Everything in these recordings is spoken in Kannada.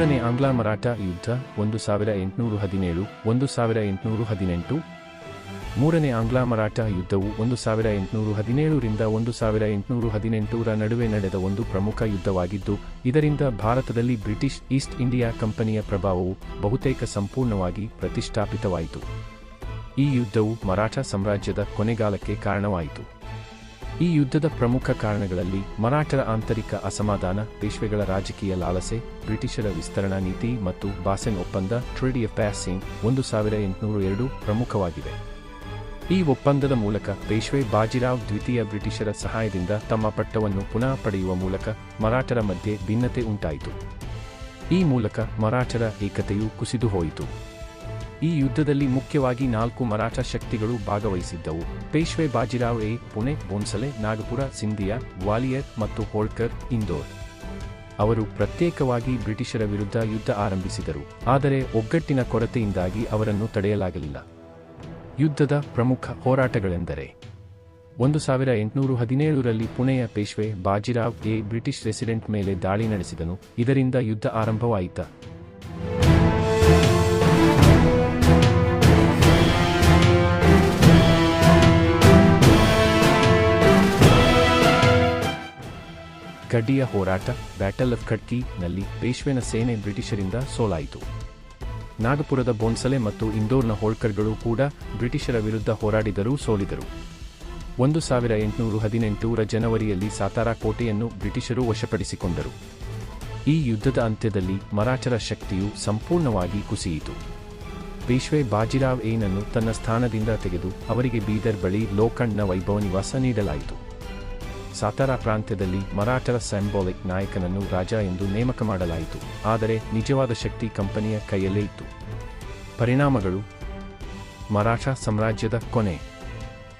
ಮರಾಠ ಯುದ್ಧ, ಒಂದು ಸಾವಿರ ಎಂಟುನೂರು ಹದಿನೇಳು, ಒಂದು ಸಾವಿರ ಎಂಟುನೂರು ಹದಿನೆಂಟು. ಮೂರನೇ ಆಂಗ್ಲ ಮರಾಠ ಯುದ್ಧವು ಒಂದು ಸಾವಿರ ಎಂಟುನೂರು ಹದಿನೇಳರಿಂದ ಒಂದು ಸಾವಿರ ಎಂಟುನೂರು ಹದಿನೆಂಟರ ನಡುವೆ ನಡೆದ ಒಂದು ಪ್ರಮುಖ ಯುದ್ಧವಾಗಿದ್ದು, ಇದರಿಂದ ಭಾರತದಲ್ಲಿ ಬ್ರಿಟಿಷ್ ಈಸ್ಟ್ ಇಂಡಿಯಾ ಕಂಪನಿಯ ಪ್ರಭಾವವು ಬಹುತೇಕ ಸಂಪೂರ್ಣವಾಗಿ ಪ್ರತಿಷ್ಠಾಪಿತವಾಯಿತು. ಈ ಯುದ್ಧವು ಮರಾಠ ಸಾಮ್ರಾಜ್ಯದ ಕೊನೆಗಾಲಕ್ಕೆ ಕಾರಣವಾಯಿತು. ಈ ಯುದ್ಧದ ಪ್ರಮುಖ ಕಾರಣಗಳಲ್ಲಿ ಮರಾಠರ ಆಂತರಿಕ ಅಸಮಾಧಾನ, ಪೇಶ್ವೆಗಳ ರಾಜಕೀಯ ಲಾಲಸೆ, ಬ್ರಿಟಿಷರ ವಿಸ್ತರಣಾ ನೀತಿ ಮತ್ತು ಬಾಸೆನ್ ಒಪ್ಪಂದ ಟ್ರೇಡಿ ಆಫ್ ಪ್ಯಾಸಿಂಗ್ ಒಂದು ಸಾವಿರ ಎಂಟುನೂರು ಎರಡು ಪ್ರಮುಖವಾಗಿವೆ. ಈ ಒಪ್ಪಂದದ ಮೂಲಕ ಪೇಶ್ವೆ ಬಾಜಿರಾವ್ ದ್ವಿತೀಯ ಬ್ರಿಟಿಷರ ಸಹಾಯದಿಂದ ತಮ್ಮ ಪಟ್ಟವನ್ನು ಪುನಃ ಪಡೆಯುವ ಮೂಲಕ ಮರಾಠರ ಮಧ್ಯೆ ಭಿನ್ನತೆ ಉಂಟಾಯಿತು. ಈ ಮೂಲಕ ಮರಾಠರ ಏಕತೆಯು ಕುಸಿದು ಹೋಯಿತು. ಈ ಯುದ್ಧದಲ್ಲಿ ಮುಖ್ಯವಾಗಿ ನಾಲ್ಕು ಮರಾಠ ಶಕ್ತಿಗಳು ಭಾಗವಹಿಸಿದ್ದವು. ಪೇಶ್ವೆ ಬಾಜಿರಾವ್ ಎ, ಪುಣೆ, ಬೋನ್ಸಲೆ, ನಾಗಪುರ, ಸಿಂಧಿಯಾ, ಗ್ವಾಲಿಯರ್ ಮತ್ತು ಹೋಳ್ಕರ್, ಇಂದೋರ್. ಅವರು ಪ್ರತ್ಯೇಕವಾಗಿ ಬ್ರಿಟಿಷರ ವಿರುದ್ಧ ಯುದ್ಧ ಆರಂಭಿಸಿದರು. ಆದರೆ ಒಗ್ಗಟ್ಟಿನ ಕೊರತೆಯಿಂದಾಗಿ ಅವರನ್ನು ತಡೆಯಲಾಗಲಿಲ್ಲ. ಯುದ್ಧದ ಪ್ರಮುಖ ಹೋರಾಟಗಳೆಂದರೆ, ಒಂದು ಸಾವಿರ ಎಂಟುನೂರು ಹದಿನೇಳರಲ್ಲಿ ಪುಣೆಯ ಪೇಶ್ವೆ ಬಾಜಿರಾವ್ ಎ, ಬ್ರಿಟಿಷ್ ರೆಸಿಡೆಂಟ್ ಮೇಲೆ ದಾಳಿ ನಡೆಸಿದನು. ಇದರಿಂದ ಯುದ್ಧ ಆರಂಭವಾಯಿತ. ಗಡ್ಡಿಯ ಹೋರಾಟ, ಬ್ಯಾಟಲ್ ಆಫ್ ಖಡ್ಕಿ ನಲ್ಲಿ ಪೇಶ್ವೆನ ಸೇನೆ ಬ್ರಿಟಿಷರಿಂದ ಸೋಲಾಯಿತು. ನಾಗಪುರದ ಬೋನ್ಸಲೆ ಮತ್ತು ಇಂದೋರ್ನ ಹೋಳ್ಕರ್ಗಳು ಕೂಡ ಬ್ರಿಟಿಷರ ವಿರುದ್ಧ ಹೋರಾಡಿದರೂ ಸೋಲಿದರು. ಒಂದು ಸಾವಿರ ಎಂಟುನೂರು ಹದಿನೆಂಟರ ಜನವರಿಯಲ್ಲಿ ಸಾತಾರಾ ಕೋಟೆಯನ್ನು ಬ್ರಿಟಿಷರು ವಶಪಡಿಸಿಕೊಂಡರು. ಈ ಯುದ್ಧದ ಅಂತ್ಯದಲ್ಲಿ ಮರಾಠರ ಶಕ್ತಿಯು ಸಂಪೂರ್ಣವಾಗಿ ಕುಸಿಯಿತು. ಪೇಶ್ವೆ ಬಾಜಿರಾವ್ ಏನನ್ನು ತನ್ನ ಸ್ಥಾನದಿಂದ ತೆಗೆದು ಅವರಿಗೆ ಬೀದರ್ ಬಳಿ ಲೋಖಂಡ್ನ ವೈಭವ ನಿವಾಸ ನೀಡಲಾಯಿತು. ಸಾತಾರಾ ಪ್ರಾಂತ್ಯದಲ್ಲಿ ಮರಾಠರ ಸ್ಯಾಂಬೋಲಿಕ್ ನಾಯಕನನ್ನು ರಾಜ ಎಂದು ನೇಮಕ ಮಾಡಲಾಯಿತು. ಆದರೆ ನಿಜವಾದ ಶಕ್ತಿ ಕಂಪನಿಯ ಕೈಯಲ್ಲೇ ಇತ್ತು. ಪರಿಣಾಮಗಳು? ಮರಾಠ ಸಾಮ್ರಾಜ್ಯದ ಕೊನೆ.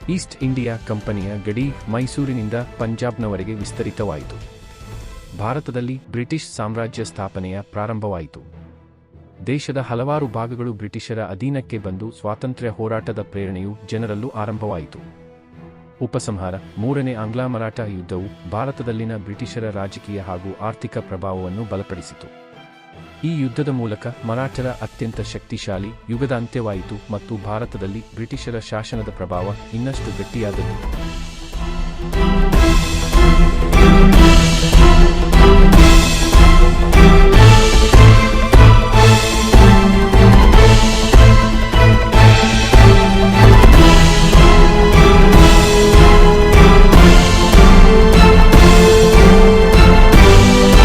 ಈಸ್ಟ್ ಇಂಡಿಯಾ ಕಂಪನಿಯ ಗಡಿ ಮೈಸೂರಿನಿಂದ ಪಂಜಾಬ್ನವರೆಗೆ ವಿಸ್ತರಿತವಾಯಿತು. ಭಾರತದಲ್ಲಿ ಬ್ರಿಟಿಷ್ ಸಾಮ್ರಾಜ್ಯ ಸ್ಥಾಪನೆಯ ಪ್ರಾರಂಭವಾಯಿತು. ದೇಶದ ಹಲವಾರು ಭಾಗಗಳು ಬ್ರಿಟಿಷರ ಅಧೀನಕ್ಕೆ ಬಂದು ಸ್ವಾತಂತ್ರ್ಯ ಹೋರಾಟದ ಪ್ರೇರಣೆಯು ಜನರಲ್ಲೂ ಆರಂಭವಾಯಿತು. ಉಪಸಂಹಾರ. ಮೂರನೇ ಆಂಗ್ಲ ಮರಾಠ ಯುದ್ಧವು ಭಾರತದಲ್ಲಿನ ಬ್ರಿಟಿಷರ ರಾಜಕೀಯ ಹಾಗೂ ಆರ್ಥಿಕ ಪ್ರಭಾವವನ್ನು ಬಲಪಡಿಸಿತು. ಈ ಯುದ್ಧದ ಮೂಲಕ ಮರಾಠರ ಅತ್ಯಂತ ಶಕ್ತಿಶಾಲಿ ಯುಗದ ಅಂತ್ಯವಾಯಿತು ಮತ್ತು ಭಾರತದಲ್ಲಿ ಬ್ರಿಟಿಷರ ಶಾಸನದ ಪ್ರಭಾವ ಇನ್ನಷ್ಟು ಗಟ್ಟಿಯಾದದ್ದು.